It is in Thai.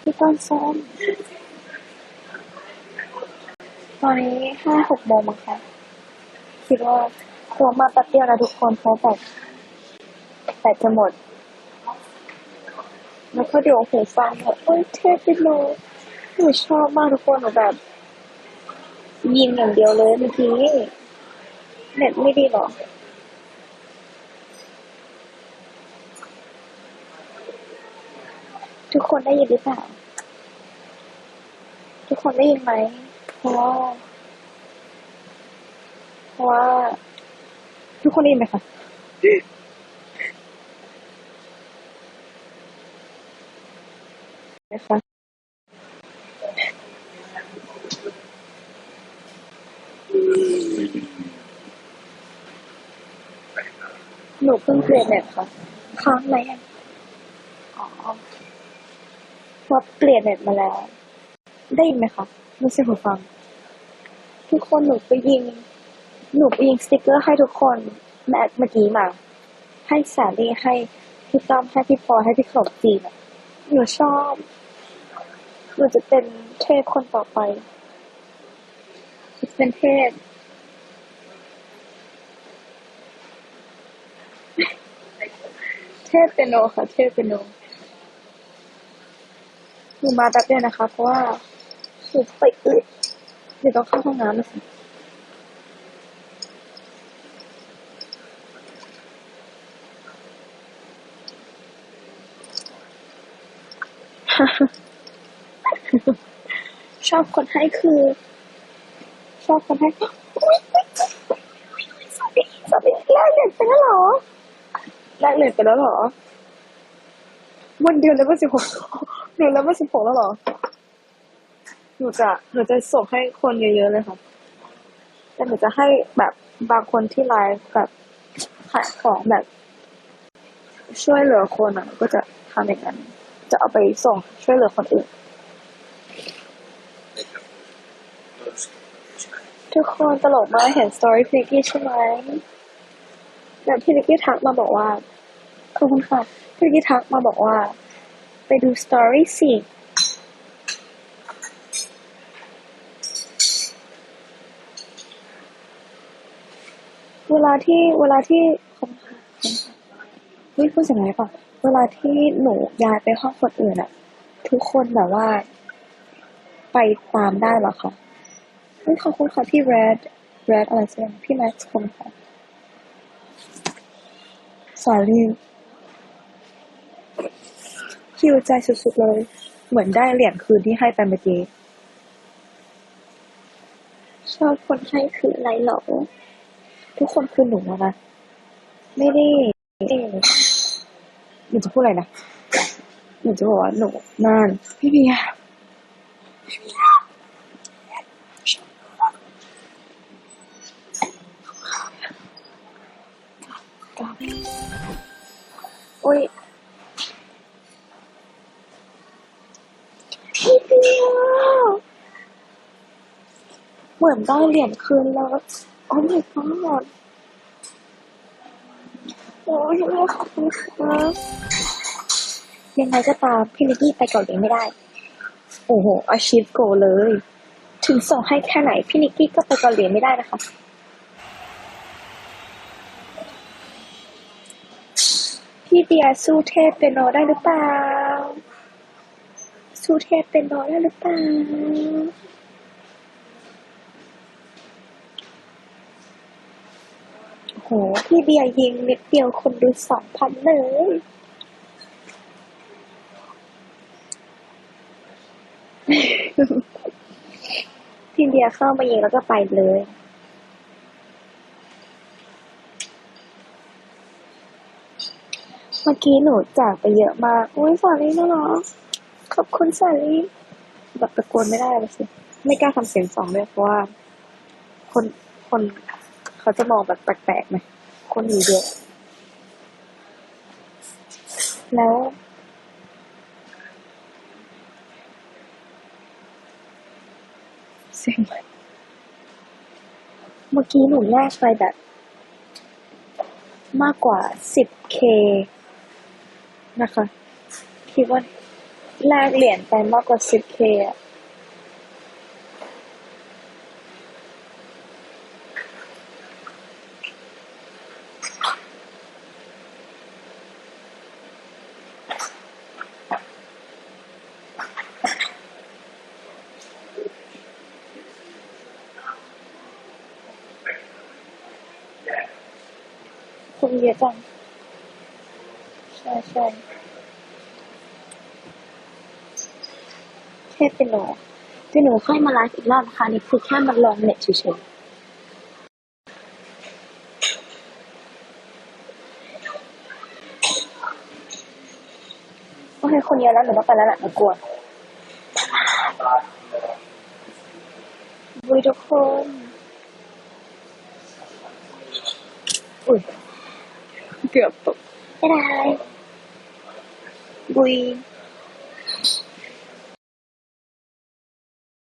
พี่ต้นส้ม ตอนนี้ห้าหกโมงมั้งคะคิดว่าตัวมาแป๊บเดียวนะทุกคนเพราะแบบแบตจะหมด แล้วก็เดี๋ยวหูฟังแบบโอ้ยเทพไปเลยหนูชอบมากทุกคนหนูแบบ ยิงอย่างเดียวเลยเมื่อกี้เน็ตไม่ดีหรอ ทุกคนได้ยินหรือเปล่า ทุกคนได้ยินไหม เพราะว่าเพราะว่า ทุกคนได้ยินไหมคะนะคะหนูเพิ่งเปลี่ยนเน็ตค่ะ ค้างไหมอะอ๋ อว่าเปลี่ยนเน็ตมาแล้ว ได้ยินไหมคะไม่ใช่หูฟัง ทุกคนหนูไปยิง หนูไปยิงสติกเกอร์ให้ทุกคนแม่เมื่อกี้มา ให้สาลีให้พี่ต้อมให้พี่พอให้พี่ขนมจีนอะหนูชอบหนูจะเป็นเทพคนต่อไปจะเป็นเทพเทพเป็นโนค่ะเทพเป็นโน หนูมาแป๊บเดียวนะคะ เพราะว่าหนูไปอึดหนูต้องเข้าห้องน้ำนะสิชอบคนให้คือ ชอบคนให้สวัสดีสวัสดีแลกเหรียญไปแล้วเหรอแลกเหรียญไปแล้วเหรอวันเดียวแล้วก็สิบหก หนูแล้วก็สิบหกแล้วเหรอ หนูจะหนูจะส่งให้คนเยอะๆเลยค่ะ แต่หนูจะให้แบบบางคนที่ไลฟ์แบบขายของแบบ ช่วยเหลือคนอะ ก็จะทำอย่างนั้น จะเอาไปส่งช่วยเหลือคนอื่น ทุกคนตลกมากเห็นสตอรี่พี่นิกกี้ใช่ไหมแบบพี่นิกกี้ทักมาบอกว่าขอบคุณค่ะพี่นิกกี้ทักมาบอกว่า ไปดูสตอรี่สิเวลาที่เวลาที่ขอบคุณค่ะขอบคุณค่ะเฮ้ยพูดเสียงอะไรป่ะเวลาที่หนูย้ายไปห้องคนอื่นอะทุกคนแบบว่า ไปตามได้หรอคะเฮ้ยขอบคุณค่ะพี่ red red อะไรสักอย่างพี่แม็กซ์คนค่ะสาลี คิวใจสุดๆเลย เหมือนได้เหรียญคืนที่ให้ไปเมื่อกี้ชอบคนให้คืออะไรเหรอ ทุกคนคือหนูอะนะไม่ได้ไม่ได้หนูจะพูดอะไรนะหนูจะบอกว่าหนูนานพี่เบียร์โอ้ยพี่เบียร์เห มือนได้เหรียญคืนแล้วโอ้ my god โอ้ยแม่ขอบคุณค่ะยังไงก็ตามพี่นิกกี้ไปเกาหลีไม่ได้ โอ้โหอาชีพโกเลย ถึงส่งให้แค่ไหนพี่นิกกี้ก็ไปเกาหลีไม่ได้นะคะพี่เบียสู้เทพเป็นโนได้หรือเปล่า สู้เทพเป็นโนได้หรือเปล่า โอ้โหพี่เบียร์ยิงนิดเดียวคนดูสองพันเลยพี่เบียร์เข้ามายิงแล้วก็ไปเลยเมื่อกี้หนูจากไปเยอะมากอุ้ยสาลีน่ารักขอบคุณสาลีแบบตะโกนไม่ได้เลยสิ ไม่กล้าทำเสียงสองด้วยเพราะว่า คนคน เขาจะมองแบบแปลกๆไหมคนอยู่เยอะแล้ว เสียงเมื่อกี้หนูแลกไปแบบ มากกว่า 10k นะคะ คิดว่าแลกเหรียญไปมากกว่า 10k อะ คนเยอะจัง ใช่ใช่แค่เป็นหรอเดี๋ยวหนูค่อยมาไลฟ์อีกรอบนะคะนี่คือแค่มาลองเน็ตเฉยๆโอเคคนเยอะแล้วหนูต้องไปแล้วแหละหนูกลัวบุยทุกคน อุ้ย เกือ